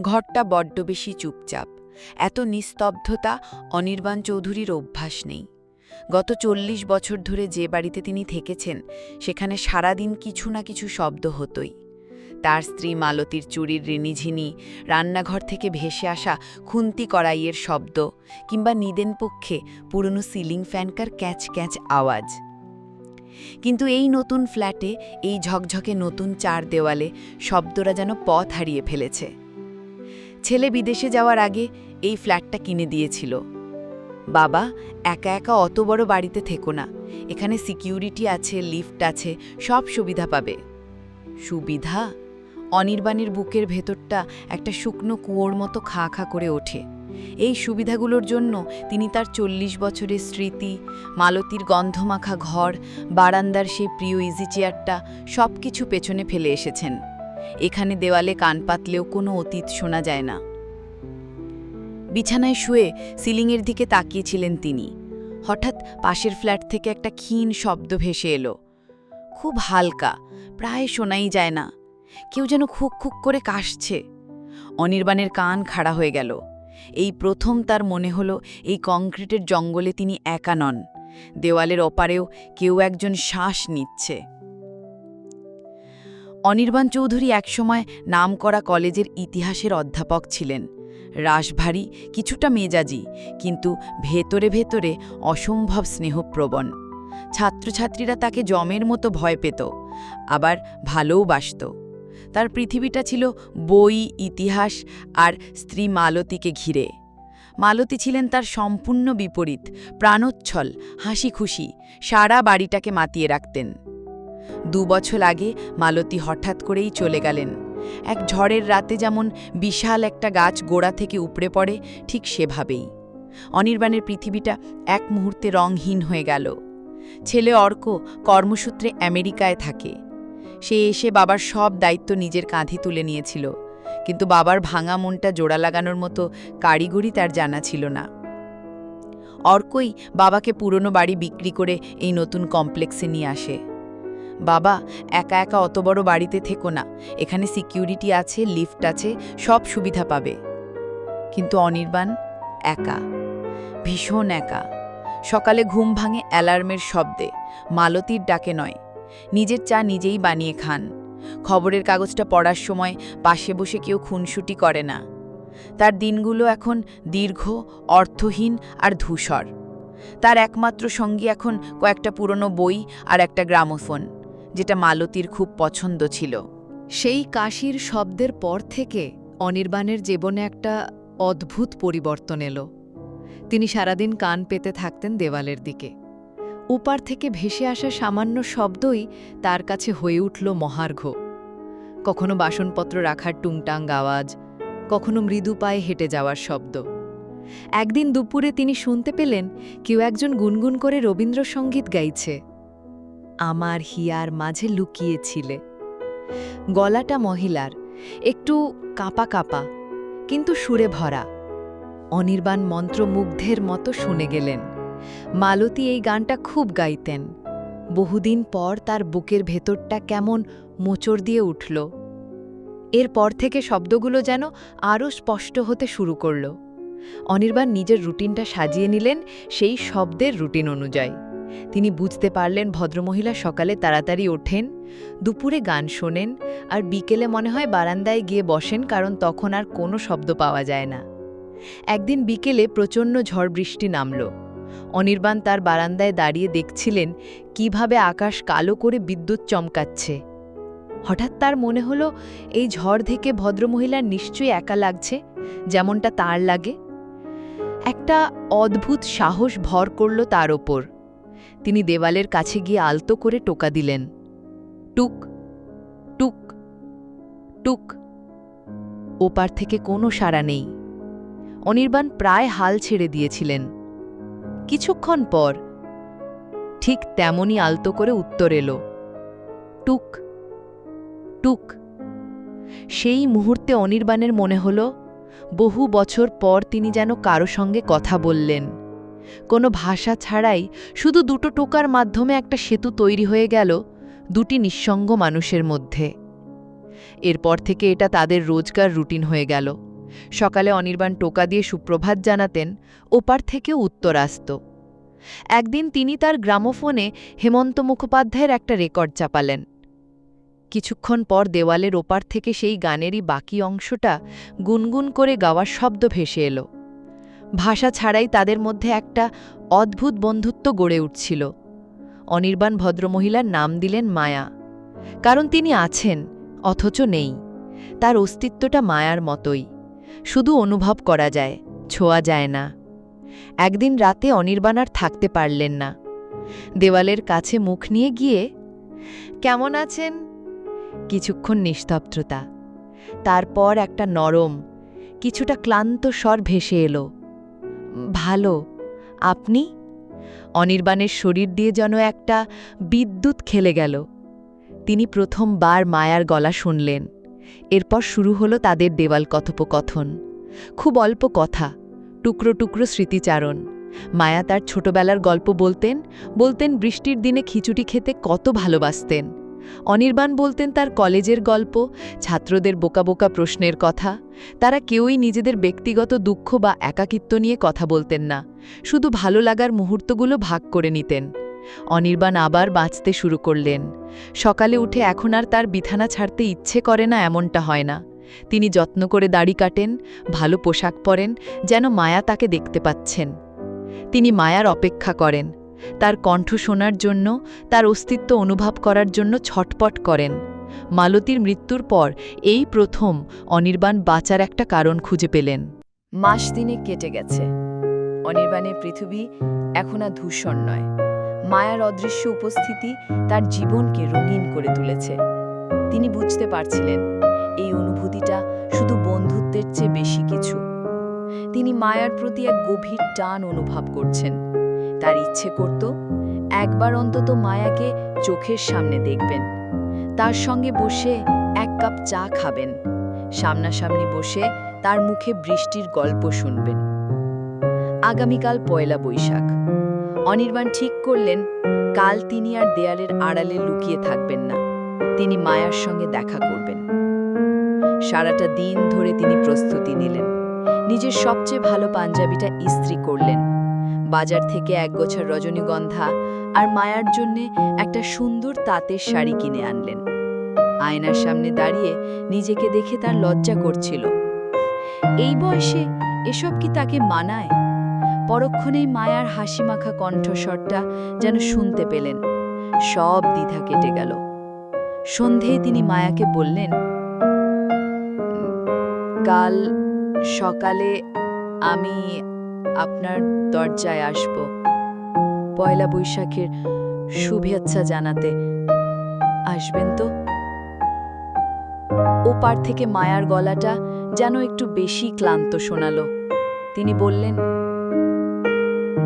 ঘরটা বড্ড বেশি চুপচাপ। এত নিস্তব্ধতা, অনির্বাণ চৌধুরীর অভ্যাস নেই। গত চল্লিশ বছর ধরে যে বাড়িতে তিনি থেকেছেন, সেখানে সারাদিন কিছু না কিছু শব্দ হতোই। তার স্ত্রী মালতীর চুরির রিনিঝিনি, রান্নাঘর থেকে ভেসে আসা খুন্তি কড়াইয়ের শব্দ, কিংবা নিদেন পক্ষে পুরনো সিলিং ফ্যানকার ক্যাচ ক্যাচ আওয়াজ। কিন্তু এই নতুন ফ্ল্যাটে, এই ঝকঝকে নতুন চার দেওয়ালে শব্দরা যেন পথ হারিয়ে ফেলেছে। ছেলে বিদেশে যাওয়ার আগে এই ফ্ল্যাটটা কিনে দিয়েছিল। বাবা, একা একা অত বড় বাড়িতে থেকো না। এখানে সিকিউরিটি আছে, লিফট আছে, সব সুবিধা পাবে। সুবিধা? অনির্বাণের বুকের ভেতরটা একটা শুকনো কুয়োর মতো খা খা করে ওঠে। এই সুবিধাগুলোর জন্য তিনি তার চল্লিশ বছরের স্মৃতি, মালতীর গন্ধমাখা ঘর, বারান্দার সেই প্রিয় ইজি চেয়ারটা সব কিছু পেছনে ফেলে এসেছেন। এখানে দেওয়ালে কান পাতলেও কোনো অতীত শোনা যায় না। বিছানায় শুয়ে সিলিংয়ের দিকে তাকিয়েছিলেন তিনি। হঠাৎ পাশের ফ্ল্যাট থেকে একটা ক্ষীণ শব্দ ভেসে এলো। খুব হালকা, প্রায় শোনাই যায় না। কেউ যেন খুক খুক করে কাশছে। অনির্বাণের কান খাড়া হয়ে গেল। এই প্রথম তার মনে হলো এই কংক্রিটের জঙ্গলে তিনি একা নন। দেওয়ালের ওপারেও কেউ একজন শ্বাস নিচ্ছে। অনির্বাণ চৌধুরী একসময় নামকরা কলেজের ইতিহাসের অধ্যাপক ছিলেন। রাশভারী কিছুটা মেজাজি, কিন্তু ভেতরে ভেতরে অসম্ভব স্নেহপ্রবণ। ছাত্রছাত্রীরা তাকে জমের মতো ভয় পেত, আবার ভালোও বাসত। তার পৃথিবীটা ছিল বই, ইতিহাস আর স্ত্রী মালতীকে ঘিরে। মালতী ছিলেন তার সম্পূর্ণ বিপরীত, প্রাণোচ্ছল হাসি খুশি সারা বাড়িটাকে মাতিয়ে রাখতেন। দু বছর আগে মালতী হঠাৎ করেই চলে গেলেন। এক ঝড়ের রাতে যেমন বিশাল একটা গাছ গোড়া থেকে উপড়ে পড়ে, ঠিক সেভাবেই। অনির্বাণের পৃথিবীটা এক মুহূর্তে রংহীন হয়ে গেল। ছেলে অর্ক কর্মসূত্রে আমেরিকায় থাকে। সে এসে বাবার সব দায়িত্ব নিজের কাঁধে তুলে নিয়েছিল। কিন্তু বাবার ভাঙা মনটা জোড়া লাগানোর মতো কারিগরি তার জানা ছিল না। অর্কই বাবাকে পুরনো বাড়ি বিক্রি করে এই নতুন কমপ্লেক্সে নিয়ে আসে। বাবা, একা একা অত বড় বাড়িতে থেকো না। এখানে সিকিউরিটি আছে, লিফট আছে, সব সুবিধা পাবে। কিন্তু অনির্বাণ, একা। ভীষণ একা। সকালে ঘুম ভাঙে অ্যালার্মের শব্দে। মালতীর ডাকে নয়। নিজের চা নিজেই বানিয়ে খান। খবরের কাগজটা পড়ার সময় পাশে বসে কেউ খুনসুটি করে না। তার দিনগুলো এখন দীর্ঘ, অর্থহীন আর ধূসর। তার একমাত্র সঙ্গী এখন কয়েকটা পুরনো বই আর একটা গ্রামোফোন। যেটা মালতীর খুব পছন্দ ছিল। সেই কাশির শব্দের পর থেকে অনির্বাণের জীবনে একটা অদ্ভুত পরিবর্তন এলো। তিনি সারাদিন কান পেতে থাকতেন দেওয়ালের দিকে। উপার থেকে ভেসে আসা সামান্য শব্দই তার কাছে হয়ে উঠল মহার্ঘ। কখনো বাসনপত্র রাখার টুংটাং আওয়াজ, কখনো মৃদু পায়ে হেঁটে যাওয়ার শব্দ। একদিন দুপুরে তিনি শুনতে পেলেন, কেউ একজন গুনগুন করে রবীন্দ্রসঙ্গীত গাইছে। আমার হিয়ার মাঝে লুকিয়েছিলে। গলাটা মহিলার, একটু কাঁপা কাঁপা, কিন্তু সুরে ভরা। অনির্বাণ মন্ত্রমুগ্ধের মতো শুনে গেলেন, মালতী এই গানটা খুব গাইতেন। বহুদিন পর তার বুকের ভেতরটা কেমন মোচড় দিয়ে উঠল। এরপর থেকে শব্দগুলো যেন আরও স্পষ্ট হতে শুরু করল। অনির্বাণ নিজের রুটিনটা সাজিয়ে নিলেন সেই শব্দের রুটিন অনুযায়ী। তিনি বুঝতে পারলেন ভদ্রমহিলা সকালে তাড়াতাড়ি ওঠেন, দুপুরে গান শোনেন আর বিকেলে মনে হয় বারান্দায় গিয়ে বসেন কারণ তখন আর কোনো শব্দ পাওয়া যায় না। একদিন বিকেলে প্রচণ্ড ঝড় বৃষ্টি নামল। অনির্বাণ তার বারান্দায় দাঁড়িয়ে দেখছিলেন কীভাবে আকাশ কালো করে বিদ্যুৎ চমকাচ্ছে। হঠাৎ তার মনে হলো এই ঝড় থেকে ভদ্রমহিলার নিশ্চয়ই একা লাগছে, যেমনটা তার লাগে। একটা অদ্ভুত সাহস ভর করল তার ওপর। তিনি দেওয়ালের কাছে গিয়ে আলতো করে টোকা দিলেন। টুক টুক টুক। ওপার থেকে কোনো সাড়া নেই। অনির্বাণ প্রায় হাল ছেড়ে দিয়েছিলেন। কিছুক্ষণ পর ঠিক তেমনই আলতো করে উত্তর এলো। টুক টুক। সেই মুহূর্তে অনির্বাণের মনে হল, বহু বছর পর তিনি যেন কারও সঙ্গে কথা বললেন। কোনো ভাষা ছাড়াই শুধু দুটো টোকার মাধ্যমে একটা সেতু তৈরি হয়ে গেল, দুটি নিঃসঙ্গ মানুষের মধ্যে। এরপর থেকে এটা তাদের রোজকার রুটিন হয়ে গেল। সকালে অনির্বাণ টোকা দিয়ে সুপ্রভাত জানাতেন, ওপার থেকেও উত্তর আসত। একদিন তিনি তার গ্রামোফোনে হেমন্ত মুখোপাধ্যায়ের একটা রেকর্ড চাপালেন। কিছুক্ষণ পর দেওয়ালের ওপার থেকে সেই গানেরই বাকি অংশটা গুনগুন করে গাওয়ার শব্দ ভেসে এলো। ভাষা ছাড়াই তাদের মধ্যে একটা অদ্ভুত বন্ধুত্ব গড়ে উঠছিল। অনির্বাণ ভদ্রমহিলার নাম দিলেন মায়া। কারণ তিনি আছেন, অথচ নেই। তার অস্তিত্বটা মায়ার মতোই। শুধু অনুভব করা যায়, ছোঁয়া যায় না। একদিন রাতে অনির্বাণ আর থাকতে পারলেন না। দেওয়ালের কাছে মুখ নিয়ে গিয়ে, কেমন আছেন? কিছুক্ষণ নিস্তব্ধতা। তারপর একটা নরম, কিছুটা ক্লান্ত স্বর ভেসে এলো। ভালো। আপনি? অনির্বাণের শরীর দিয়ে যেন একটা বিদ্যুৎ খেলে গেল। তিনি প্রথমবার মায়ার গলা শুনলেন। এরপর শুরু হলো তাদের দেওয়াল কথোপকথন। খুব অল্প কথা, টুকরো টুকরো স্মৃতিচারণ। মায়া তার ছোটবেলার গল্প বলতেন বলতেন বৃষ্টির দিনে খিচুড়ি খেতে কত ভালোবাসতেন। অনির্বাণ বলতেন তার কলেজের গল্প, ছাত্রদের বোকা বোকা প্রশ্নের কথা, তারা কেউই নিজেদের ব্যক্তিগত দুঃখ বা একাকিত্ব নিয়ে কথা বলতেন না, শুধু ভালো লাগার মুহূর্তগুলো ভাগ করে নিতেন। অনির্বাণ আবার বাঁচতে শুরু করলেন। সকালে উঠে এখন আর তার বিছানা ছাড়তে ইচ্ছে করে না এমনটা হয় না। তিনি যত্ন করে দাড়ি কাটেন, ভালো পোশাক পরেন, যেন মায়া তাকে দেখতে পাচ্ছেন। তিনি মায়ার অপেক্ষা করেন। তার কণ্ঠ শোনার জন্য, তার অস্তিত্ব অনুভব করার জন্য ছটপট করেন। মালতীর মৃত্যুর পর এই প্রথম অনির্বাণ বাঁচার একটা কারণ খুঁজে পেলেন। মাস দিনে কেটে গেছে। অনির্বাণের পৃথিবী এখন আর ধূসর নয়। মায়ার অদৃশ্য উপস্থিতি তার জীবনকে রঙিন করে তুলেছে। তিনি বুঝতে পারছিলেন, এই অনুভূতিটা শুধু বন্ধুত্বের চেয়ে বেশি কিছু। তিনি মায়ার প্রতি এক গভীর টান অনুভব করছেন। তার ইচ্ছে করত একবার অন্তত মায়াকে চোখের সামনে দেখবেন। তার সঙ্গে বসে এক কাপ চা খাবেন। সামনাসামনি বসে তার মুখে বৃষ্টির গল্প শুনবেন। আগামীকাল পয়লা বৈশাখ। অনির্বাণ ঠিক করলেন, কাল তিনি আর দেয়ালের আড়ালে লুকিয়ে থাকবেন না। তিনি মায়ার সঙ্গে দেখা করবেন। সারাটা দিন ধরে তিনি প্রস্তুতি নিলেন। নিজের সবচেয়ে ভালো পাঞ্জাবিটা ইস্ত্রি করলেন। বাজার থেকে এক গোছার রজনীগন্ধা আর মায়ার জন্যে একটা সুন্দর তাঁতের শাড়ি কিনে আনলেন। আয়নার সামনে দাঁড়িয়ে নিজেকে দেখে তার লজ্জা করছিল। এই বয়সে এসব কি তাকে মানায়? পরক্ষণেই মায়ার হাসিমাখা কণ্ঠস্বরটা যেন শুনতে পেলেন। সব দ্বিধা কেটে গেল। সন্ধেয় তিনি মায়াকে বললেন কাল সকালে আমি আপনার দরজায় আসব। পয়লা বৈশাখের শুভেচ্ছা জানাতে। আসবেন তো? ওপার থেকে মায়ার গলাটা যেন একটু বেশি ক্লান্ত শোনালো। তিনি বললেন,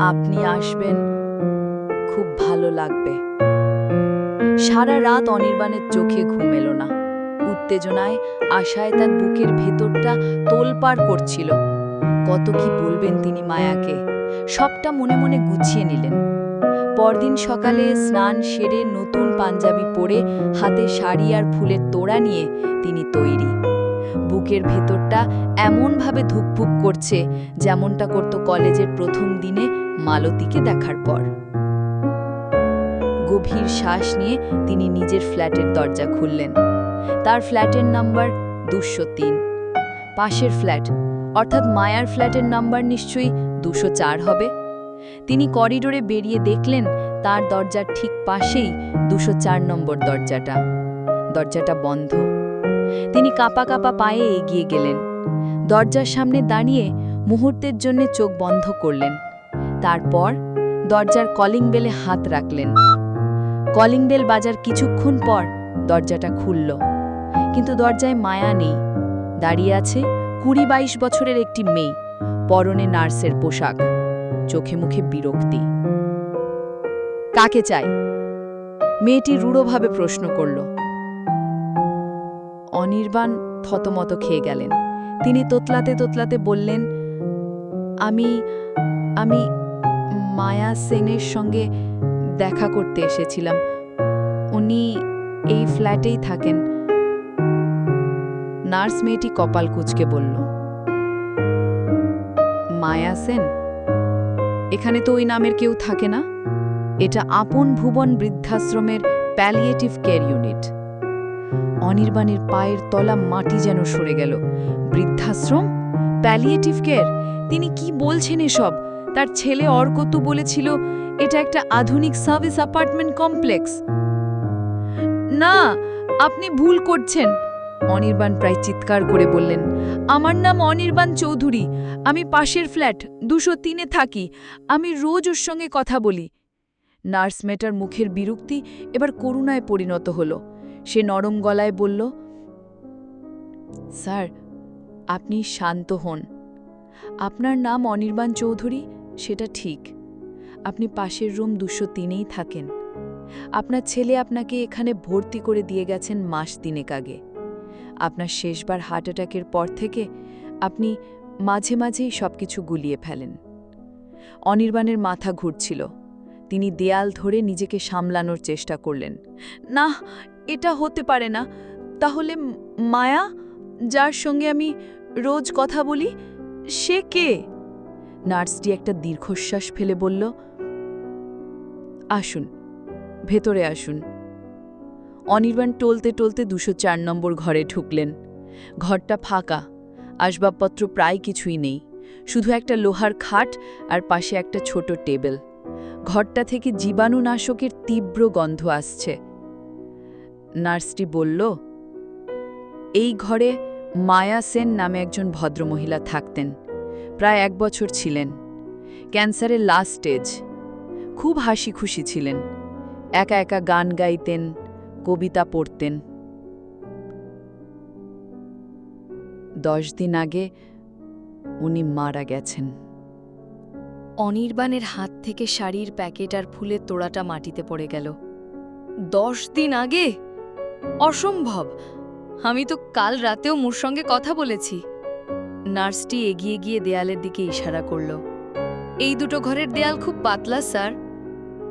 আপনি আসবেন, খুব ভালো লাগবে। সারা রাত অনির্বাণের চোখে ঘুম এলো না। উত্তেজনায় আশায় তার বুকের ভেতরটা তোলপাড় করছিল। কত কি বলবেন তিনি মায়াকে, সবটা মনে মনে গুছিয়ে নিলেন। পরদিন সকালে স্নান সেরে নতুন পাঞ্জাবি পরে হাতে শাড়ি আর ফুলের তোড়া নিয়ে তিনি তৈরি। বুকের ভেতরটা এমনভাবে ধুকপুক করছে যেমনটা করত কলেজের প্রথম দিনে মালতীকে দেখার পর। গভীর শ্বাস নিয়ে তিনি নিজের ফ্ল্যাটের দরজা খুললেন। তার ফ্ল্যাটের নাম্বার দুশো তিন। পাশের ফ্ল্যাট অর্থাৎ মায়ার ফ্ল্যাটের নাম্বার নিশ্চয়ই দুশো হবে। তিনি করিডোরে বেরিয়ে দেখলেন, তার দরজার ঠিক পাশেই দুশো নম্বর দরজাটা। দরজাটা বন্ধ। তিনি কাপা কাপা পায়ে এগিয়ে গেলেন। দরজার সামনে দাঁড়িয়ে মুহূর্তের জন্য চোখ বন্ধ করলেন। তারপর দরজার কলিং বেলে হাত রাখলেন। কলিং বেল বাজার কিছুক্ষণ পর দরজাটা খুলল। কিন্তু দরজায় মায়া নেই। দাঁড়িয়ে আছে কুড়ি বাইশ বছরের একটি মেয়ে, পরনে নার্সের পোশাক, চোখে মুখে বিরক্তি। কাকে চাই? মেয়েটি রূঢ়ভাবে প্রশ্ন করল। অনির্বাণ থতমত খেয়ে গেলেন। তিনি তোতলাতে তোতলাতে বললেন, আমি আমি মায়া সেনের সঙ্গে দেখা করতে এসেছিলাম। উনি এই ফ্ল্যাটেই থাকেন। নার্স মেয়েটি কপাল কুচকে বলল, মায়া সেন, এখানে তো ওই নামের কেউ থাকে না। এটা আপন ভুবন বৃদ্ধাশ্রমের প্যালিয়েটিভ কেয়ার ইউনিট অনির্বাণের পায়ের তলা মাটি যেন সরে গেল। বৃদ্ধাশ্রম? প্যালিয়েটিভ কেয়ার তিনি কি বলছেন এসব? তার ছেলে অর্ক তো বলেছিল, এটা একটা আধুনিক সার্ভিস অ্যাপার্টমেন্ট কমপ্লেক্স না, আপনি ভুল করছেন। অনির্বাণ প্রায় চিৎকার করে বললেন, আমার নাম অনির্বাণ চৌধুরী। আমি পাশের ফ্ল্যাট, দুশো তিনে থাকি। আমি রোজ ওর সঙ্গে কথা বলি। নার্স মেটার মুখের বিরক্তি এবার করুণায় পরিণত হল। সে নরম গলায় বলল, স্যার, আপনি শান্ত হন। আপনার নাম অনির্বাণ চৌধুরী, সেটা ঠিক। আপনি পাশের রুম দুশো তিনেই থাকেন। আপনার ছেলে আপনাকে এখানে ভর্তি করে দিয়ে গেছেন মাস তিনেক আগে। আপনার শেষবার হার্ট অ্যাটাকের পর থেকে আপনি মাঝে মাঝেই সব কিছু গুলিয়ে ফেলেন। অনির্বাণের মাথা ঘুরছিল। তিনি দেয়াল ধরে নিজেকে সামলানোর চেষ্টা করলেন। না, এটা হতে পারে না। তাহলে মায়া, যার সঙ্গে আমি রোজ কথা বলি, সে কে? নার্সটি একটা দীর্ঘশ্বাস ফেলে বলল, আসুন, ভেতরে আসুন। অনির্বাণ টলতে টলতে দুশো চার নম্বর ঘরে ঢুকলেন। ঘরটা ফাঁকা, আসবাবপত্র প্রায় কিছুই নেই, শুধু একটা লোহার খাট আর পাশে একটা ছোট টেবিল। ঘরটা থেকে জীবাণুনাশকের তীব্র গন্ধ আসছে। নার্সটি বলল, এই ঘরে মায়া সেন নামে একজন ভদ্রমহিলা থাকতেন, প্রায় এক বছর ছিলেন। ক্যান্সারের লাস্ট স্টেজ। খুব হাসি খুশি ছিলেন। একা একা গান গাইতেন কবিতা পড়তেন। দশ দিন আগে উনি মারা গেছেন। অনির্বাণের হাত থেকে শাড়ির প্যাকেট আর ফুলের তোড়াটা মাটিতে পড়ে গেল। দশ দিন আগে? অসম্ভব। আমি তো কাল রাতেও মোর সঙ্গে কথা বলেছি। নার্সটি এগিয়ে গিয়ে দেয়ালের দিকে ইশারা করল। এই দুটো ঘরের দেয়াল খুব পাতলা, স্যার।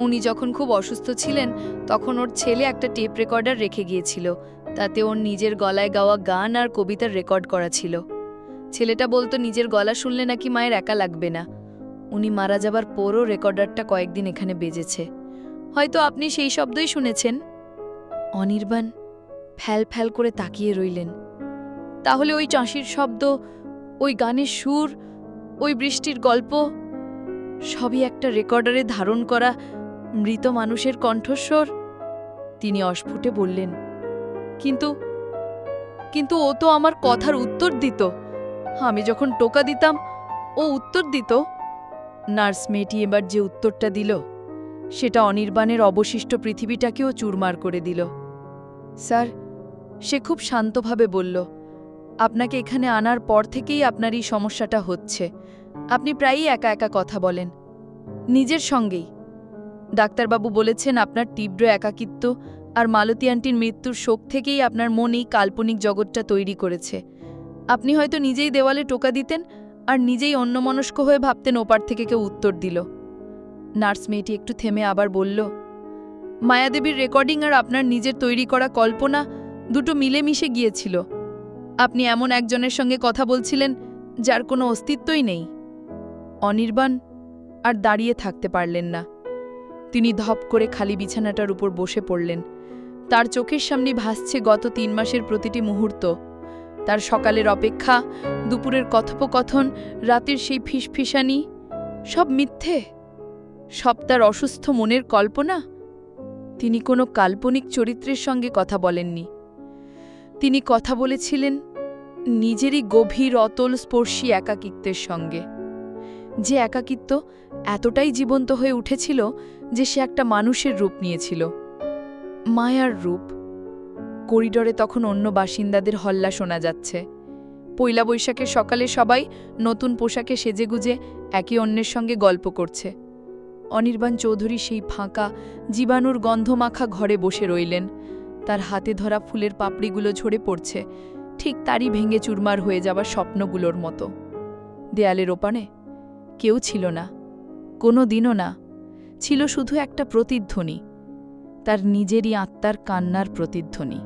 উনি যখন খুব অসুস্থ ছিলেন, তখন ওর ছেলে একটা টেপ রেকর্ডার রেখে গিয়েছিল। তাতে ওর নিজের গলায় গাওয়া গান আর কবিতার রেকর্ড করা ছিল। ছেলেটা বলতো, নিজের গলা শুনলে নাকি মায়ের একা লাগবে না। উনি মারা যাবার পরও রেকর্ডারটা কয়েকদিন এখানে বেজেছে। হয়তো আপনি সেই শব্দই শুনেছেন? অনির্বাণ ফ্যাল ফ্যাল করে তাকিয়ে রইলেন। তাহলে ওই চাঁশির শব্দ, ওই গানের সুর, ওই বৃষ্টির গল্প, সবই একটা রেকর্ডারে ধারণ করা মৃত মানুষের কণ্ঠস্বর? তিনি অস্ফুটে বললেন, কিন্তু কিন্তু ও তো আমার কথার উত্তর দিত। আমি যখন টোকা দিতাম, ও উত্তর দিত। নার্স মেয়েটি এবার যে উত্তরটা দিল, সেটা অনির্বাণের অবশিষ্ট পৃথিবীটাকেও চুরমার করে দিল। স্যার, সে খুব শান্তভাবে বলল, আপনাকে এখানে আনার পর থেকেই আপনার এই সমস্যাটা হচ্ছে। আপনি প্রায়ই একা একা কথা বলেন। নিজের সঙ্গেই। ডাক্তারবাবু বলেছেন আপনার তীব্র একাকিত্ব আর মালতী আন্টির মৃত্যুর শোক থেকেই আপনার মন এই কাল্পনিক জগৎটা তৈরি করেছে। আপনি হয়তো নিজেই দেওয়ালে টোকা দিতেন আর নিজেই অন্যমনস্ক হয়ে ভাবতেন ওপার থেকে কেউ উত্তর দিল। নার্স মেয়েটি একটু থেমে আবার বলল, মায়াদেবীর রেকর্ডিং আর আপনার নিজের তৈরি করা কল্পনা দুটো মিলেমিশে গিয়েছিল। আপনি এমন একজনের সঙ্গে কথা বলছিলেন যার কোনো অস্তিত্বই নেই। অনির্বাণ আর দাঁড়িয়ে থাকতে পারলেন না। তিনি ধপ করে খালি বিছানাটার উপর বসে পড়লেন। তার চোখের সামনে ভাসছে গত তিন মাসের প্রতিটি মুহূর্ত। তার সকালের অপেক্ষা, দুপুরের কথোপকথন, রাতের সেই ফিসফিসানি, সব মিথ্যে? সব তার অসুস্থ মনের কল্পনা? তিনি কোনো কাল্পনিক চরিত্রের সঙ্গে কথা বলেননি। তিনি কথা বলেছিলেন নিজেরই গভীর, অতল, স্পর্শী একাকিত্বের সঙ্গে। যে একাকিত্ব এতটাই জীবন্ত হয়ে উঠেছিল যে সে একটা মানুষের রূপ নিয়েছিল। মায়ার রূপ। করিডরে তখন অন্য বাসিন্দাদের হল্লা শোনা যাচ্ছে। পয়লা বৈশাখের সকালে সবাই নতুন পোশাকে সেজেগুজে একে অন্যের সঙ্গে গল্প করছে। অনির্বাণ চৌধুরী সেই ফাঁকা, জীবাণুর গন্ধমাখা ঘরে বসে রইলেন। তার হাতে ধরা ফুলের পাপড়িগুলো ঝরে পড়ছে। ঠিক তারই ভেঙে চুরমার হয়ে যাওয়া স্বপ্নগুলোর মতো। দেয়ালের ওপানে কেউ ছিল না। কোনো দিনও না। ছিল শুধু একটা প্রতিধ্বনি তার নিজেরই আত্মার কান্নার প্রতিধ্বনি।